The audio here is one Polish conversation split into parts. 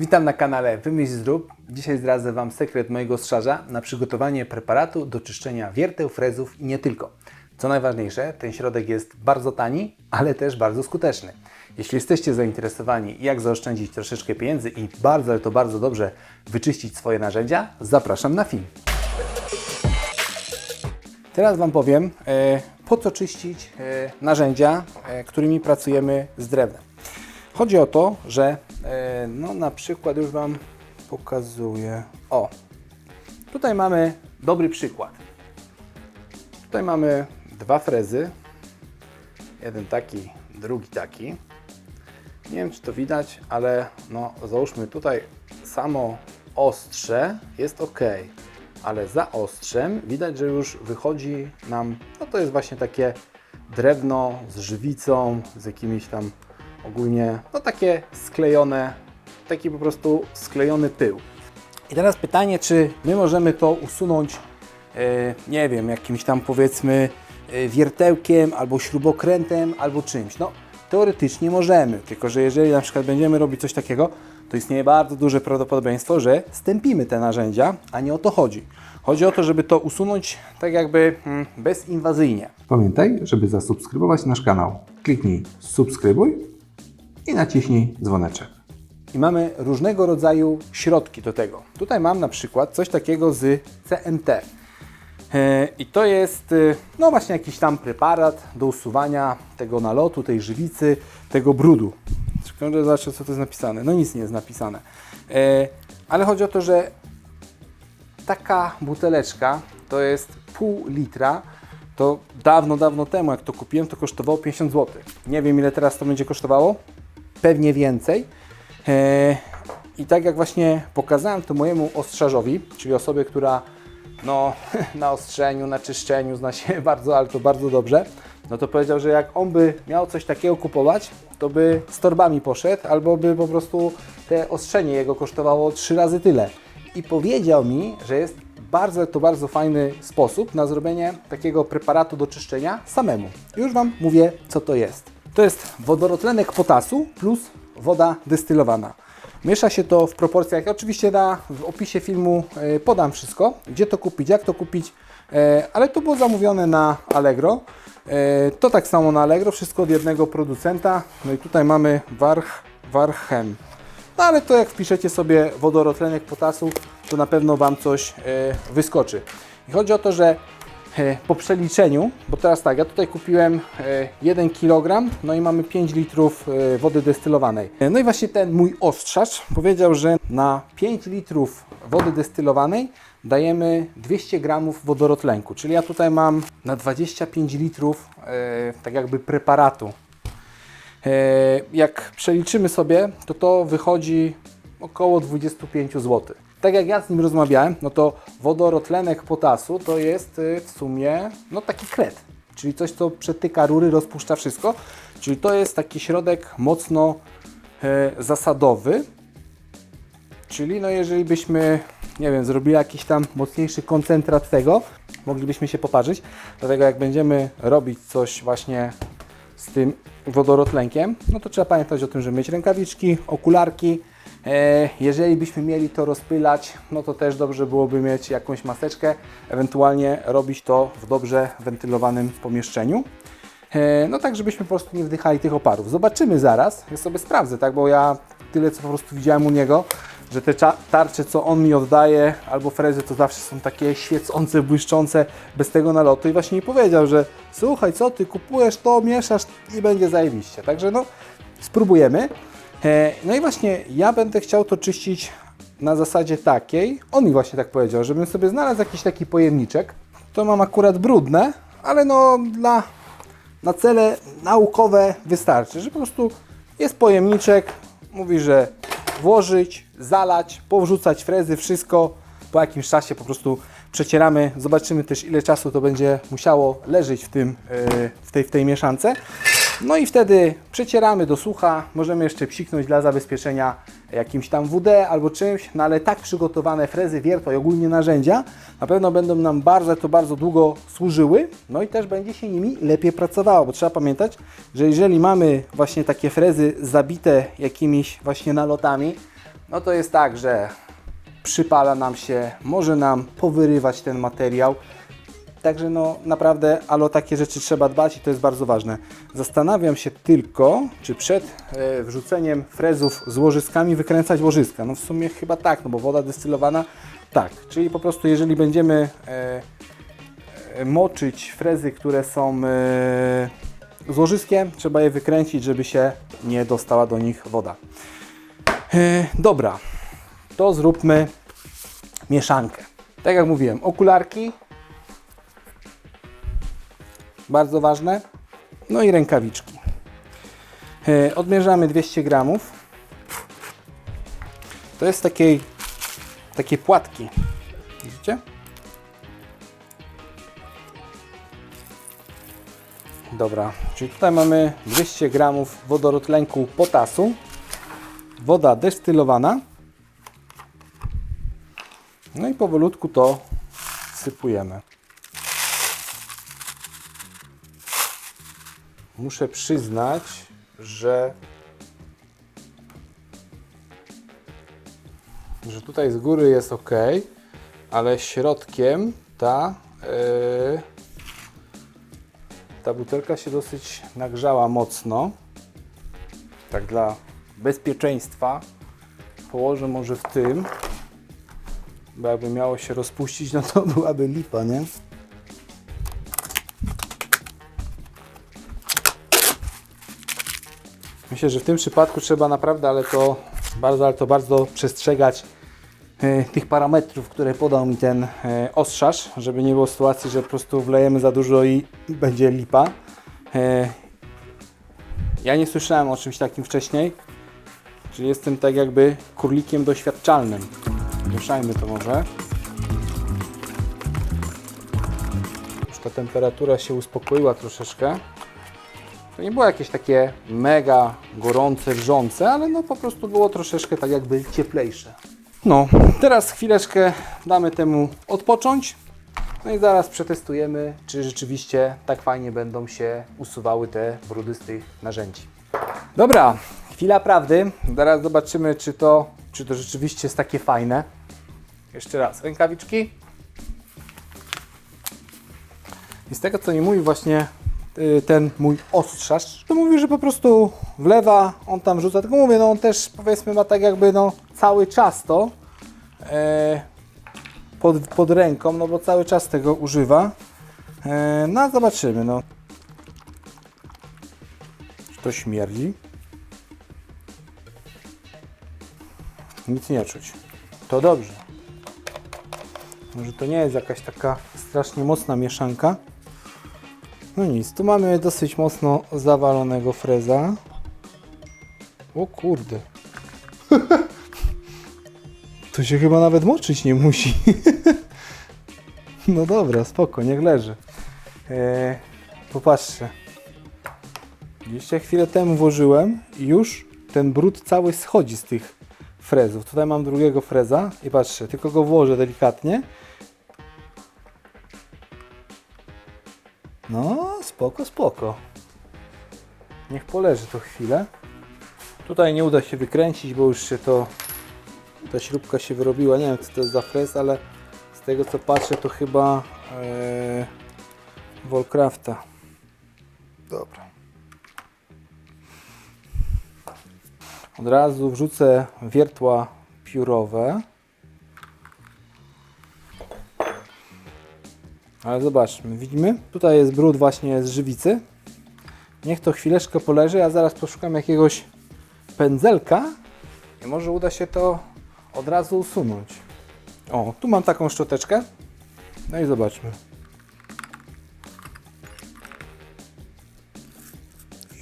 Witam na kanale Wymyśl Zrób. Dzisiaj zdradzę Wam sekret mojego strzaża na przygotowanie preparatu do czyszczenia wierteł, frezów i nie tylko. Co najważniejsze, ten środek jest bardzo tani, ale też bardzo skuteczny. Jeśli jesteście zainteresowani, jak zaoszczędzić troszeczkę pieniędzy i bardzo, ale to bardzo dobrze wyczyścić swoje narzędzia, zapraszam na film. Teraz Wam powiem, e, po co czyścić e, narzędzia, e, którymi pracujemy z drewnem. Chodzi o to, że e, no na przykład już Wam pokazuję. O, tutaj mamy dobry przykład. Tutaj mamy dwa frezy. Jeden taki, drugi taki. Nie wiem, czy to widać, ale no załóżmy tutaj samo ostrze jest ok, ale za ostrzem widać, że już wychodzi nam, no to jest właśnie takie drewno z żywicą, z jakimiś tam ogólnie, no takie sklejone, taki po prostu sklejony pył. I teraz pytanie, czy my możemy to usunąć, e, nie wiem, jakimś tam powiedzmy e, wiertełkiem, albo śrubokrętem, albo czymś. No, teoretycznie możemy, tylko że jeżeli na przykład będziemy robić coś takiego, to istnieje bardzo duże prawdopodobieństwo, że stępimy te narzędzia, a nie o to chodzi. Chodzi o to, żeby to usunąć tak jakby mm, bezinwazyjnie. Pamiętaj, żeby zasubskrybować nasz kanał. Kliknij subskrybuj i naciśnij dzwoneczek. I mamy różnego rodzaju środki do tego. Tutaj mam na przykład coś takiego z CMT. E, I to jest, e, no właśnie jakiś tam preparat do usuwania tego nalotu, tej żywicy, tego brudu. Ciekawe, zobaczę co to jest napisane. No nic nie jest napisane. E, Ale chodzi o to, że taka buteleczka to jest pół litra. To dawno, dawno temu, jak to kupiłem, to kosztowało 50 zł. Nie wiem, ile teraz to będzie kosztowało. Pewnie więcej. E, I tak jak właśnie pokazałem to mojemu ostrzażowi, czyli osobie, która no, na ostrzeniu, na czyszczeniu zna się bardzo, ale to bardzo dobrze, no to powiedział, że jak on by miał coś takiego kupować, to by z torbami poszedł, albo by po prostu te ostrzenie jego kosztowało trzy razy tyle. I powiedział mi, że jest bardzo, to bardzo fajny sposób na zrobienie takiego preparatu do czyszczenia samemu. Już Wam mówię, co to jest. To jest wodorotlenek potasu plus woda destylowana. Miesza się to w proporcjach, oczywiście na, w opisie filmu e, podam wszystko, gdzie to kupić, jak to kupić, e, ale to było zamówione na Allegro. E, To tak samo na Allegro, wszystko od jednego producenta. No i tutaj mamy Warch, Warchem. No ale to jak wpiszecie sobie wodorotlenek potasu, to na pewno Wam coś wyskoczy. I chodzi o to, że po przeliczeniu, bo teraz tak, ja tutaj kupiłem e, 1 kg, no i mamy 5 litrów e, wody destylowanej. E, No i właśnie ten mój ostrzacz powiedział, że na 5 litrów wody destylowanej dajemy 200 gramów wodorotlenku, czyli ja tutaj mam na 25 litrów e, tak jakby preparatu. E, Jak przeliczymy sobie, to to wychodzi około 25 zł. Tak jak ja z nim rozmawiałem, no to wodorotlenek potasu to jest y, w sumie no taki kret, czyli coś, co przetyka rury, rozpuszcza wszystko. Czyli to jest taki środek mocno e, zasadowy. Czyli no jeżeli byśmy, nie wiem, zrobili jakiś tam mocniejszy koncentrat tego, moglibyśmy się poparzyć. Dlatego jak będziemy robić coś właśnie z tym wodorotlenkiem, no to trzeba pamiętać o tym, żeby mieć rękawiczki, okularki. E, jeżeli byśmy mieli to rozpylać, no to też dobrze byłoby mieć jakąś maseczkę, ewentualnie robić to w dobrze wentylowanym pomieszczeniu. E, no tak, żebyśmy po prostu nie wdychali tych oparów. Zobaczymy zaraz, ja sobie sprawdzę, tak, bo ja tyle co po prostu widziałem u niego, że te tarcze, co on mi oddaje, albo frezy, to zawsze są takie świecące, błyszczące, bez tego nalotu. I właśnie mi powiedział, że słuchaj, co ty kupujesz to, mieszasz i będzie zajebiście. Także no, spróbujemy. E, no i właśnie ja będę chciał to czyścić na zasadzie takiej, on mi właśnie tak powiedział, żebym sobie znalazł jakiś taki pojemniczek. To mam akurat brudne, ale no dla na cele naukowe wystarczy, że po prostu jest pojemniczek, mówi, że włożyć, zalać, powrzucać frezy, wszystko. Po jakimś czasie po prostu przecieramy, zobaczymy też ile czasu to będzie musiało leżeć w, tym, yy, w, tej, w tej mieszance. No i wtedy przecieramy do sucha, możemy jeszcze psiknąć dla zabezpieczenia jakimś tam WD albo czymś, no ale tak przygotowane frezy, wiertła i ogólnie narzędzia na pewno będą nam bardzo, to bardzo długo służyły, no i też będzie się nimi lepiej pracowało, bo trzeba pamiętać, że jeżeli mamy właśnie takie frezy zabite jakimiś właśnie nalotami, no to jest tak, że przypala nam się, może nam powyrywać ten materiał. Także no naprawdę, ale o takie rzeczy trzeba dbać i to jest bardzo ważne. Zastanawiam się tylko, czy przed e, wrzuceniem frezów z łożyskami wykręcać łożyska. No w sumie chyba tak, no bo woda destylowana tak. Czyli po prostu jeżeli będziemy e, e, moczyć frezy, które są e, z łożyskiem, trzeba je wykręcić, żeby się nie dostała do nich woda. E, dobra, to zróbmy mieszankę. Tak jak mówiłem, okularki bardzo ważne. No i rękawiczki. E, Odmierzamy 200 gramów. To jest takiej, takie płatki. Widzicie? Dobra, czyli tutaj mamy 200 gramów wodorotlenku potasu, woda destylowana. No i powolutku to sypujemy. Muszę przyznać, że że tutaj z góry jest ok, ale środkiem ta yy, ta butelka się dosyć nagrzała mocno. Tak dla bezpieczeństwa położę może w tym, bo jakby miało się rozpuścić, no to byłaby lipa, nie? Myślę, że w tym przypadku trzeba naprawdę, ale to bardzo, ale to bardzo przestrzegać e, tych parametrów, które podał mi ten e, ostrzaż, żeby nie było sytuacji, że po prostu wlejemy za dużo i będzie lipa. E, ja nie słyszałem o czymś takim wcześniej, czyli jestem tak jakby kurlikiem doświadczalnym. Mieszajmy to może. Już ta temperatura się uspokoiła troszeczkę. To nie było jakieś takie mega gorące, wrzące, ale no po prostu było troszeczkę tak jakby cieplejsze. No, teraz chwileczkę damy temu odpocząć. No i zaraz przetestujemy, czy rzeczywiście tak fajnie będą się usuwały te brudy z tych narzędzi. Dobra, chwila prawdy. Zaraz zobaczymy, czy to, czy to rzeczywiście jest takie fajne. Jeszcze raz, rękawiczki. I z tego, co mi mówi właśnie ten mój ostrzaż, to mówi, że po prostu wlewa, on tam rzuca, tylko mówię, no on też powiedzmy ma tak jakby no cały czas to e, pod, pod ręką, no bo cały czas tego używa. E, no zobaczymy, no. Czy to śmierdzi? Nic nie czuć. To dobrze. Może to nie jest jakaś taka strasznie mocna mieszanka. No nic, tu mamy dosyć mocno zawalonego freza. O kurde. To się chyba nawet moczyć nie musi. No dobra, spoko, niech leży. Eee, popatrzcie. Jeszcze chwilę temu włożyłem i już ten brud cały schodzi z tych frezów. Tutaj mam drugiego freza i patrzcie, tylko go włożę delikatnie. No, spoko, spoko. Niech poleży to chwilę. Tutaj nie uda się wykręcić, bo już się to ta śrubka się wyrobiła. Nie wiem, co to jest za frez, ale z tego co patrzę, to chyba e, Volcrafta. Dobra. Od razu wrzucę wiertła piórowe. Ale zobaczmy, widzimy? Tutaj jest brud właśnie z żywicy. Niech to chwileczkę poleży, a zaraz poszukam jakiegoś pędzelka i może uda się to od razu usunąć. O, tu mam taką szczoteczkę. No i zobaczmy.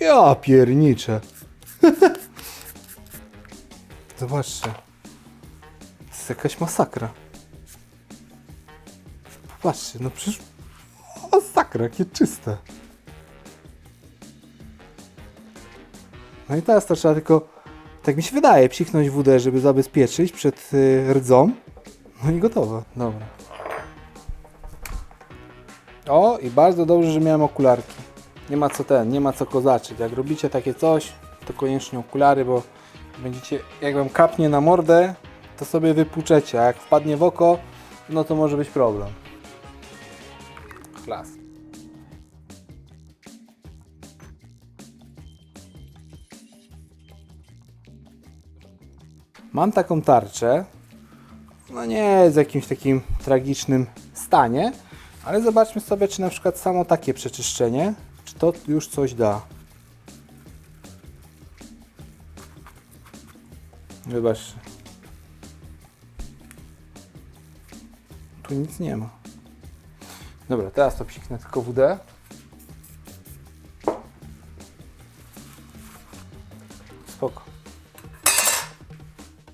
Ja pierniczę. Zobaczcie. To jest jakaś masakra. Patrzcie, no przecież masakra, jakie czyste. No i teraz to trzeba tylko, tak mi się wydaje, psiknąć wódę, żeby zabezpieczyć przed y, rdzą. No i gotowe. Dobra. O, i bardzo dobrze, że miałem okularki. Nie ma co ten, nie ma co kozaczyć. Jak robicie takie coś, to koniecznie okulary, bo Będziecie, jak wam kapnie na mordę, to sobie wypłuczecie, a jak wpadnie w oko, no to może być problem. Mam taką tarczę. No nie jest w jakimś takim tragicznym stanie, ale zobaczmy sobie, czy na przykład samo takie przeczyszczenie, czy to już coś da. Wybacz. Tu nic nie ma. Dobra, teraz to psiknę tylko WD. Spoko.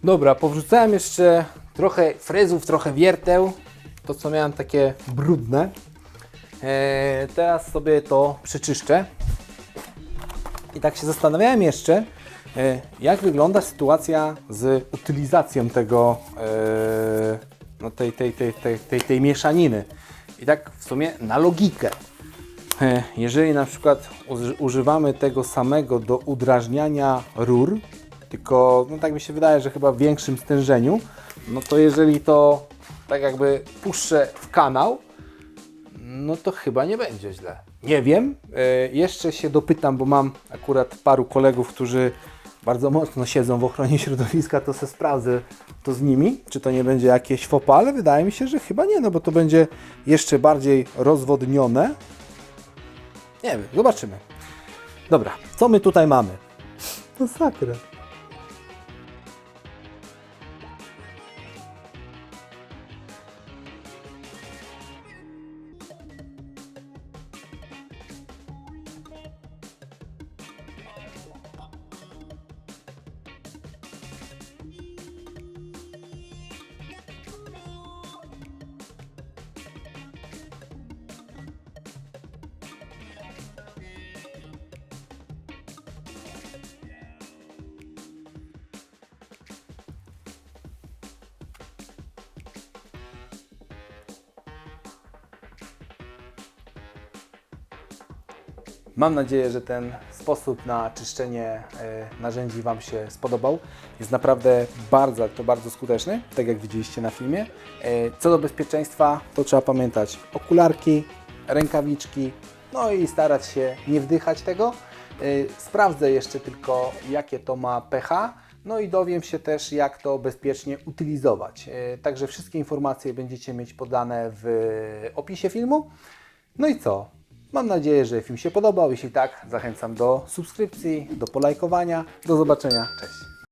Dobra, powrzucałem jeszcze trochę frezów, trochę wierteł. To co miałem takie brudne. Eee, teraz sobie to przeczyszczę. I tak się zastanawiałem jeszcze, e, jak wygląda sytuacja z utylizacją tego, e, no tej, tej, tej, tej, tej, tej mieszaniny. I tak w sumie na logikę. E, Jeżeli na przykład uży- używamy tego samego do udrażniania rur, tylko no tak mi się wydaje, że chyba w większym stężeniu, no to jeżeli to tak jakby puszczę w kanał, no to chyba nie będzie źle. Nie wiem. E, jeszcze się dopytam, bo mam akurat paru kolegów, którzy bardzo mocno siedzą w ochronie środowiska, to se sprawdzę to z nimi, czy to nie będzie jakieś fopa, ale wydaje mi się, że chyba nie, no bo to będzie jeszcze bardziej rozwodnione. Nie wiem, zobaczymy. Dobra, co my tutaj mamy? Masakra. Mam nadzieję, że ten sposób na czyszczenie e, narzędzi Wam się spodobał. Jest naprawdę bardzo, to bardzo skuteczny, tak jak widzieliście na filmie. E, Co do bezpieczeństwa, to trzeba pamiętać okularki, rękawiczki, no i starać się nie wdychać tego. E, Sprawdzę jeszcze tylko, jakie to ma pH, no i dowiem się też, jak to bezpiecznie utylizować. Także wszystkie informacje będziecie mieć podane w opisie filmu. No i co? Mam nadzieję, że film się podobał. Jeśli tak, zachęcam do subskrypcji, do polajkowania. Do zobaczenia. Cześć.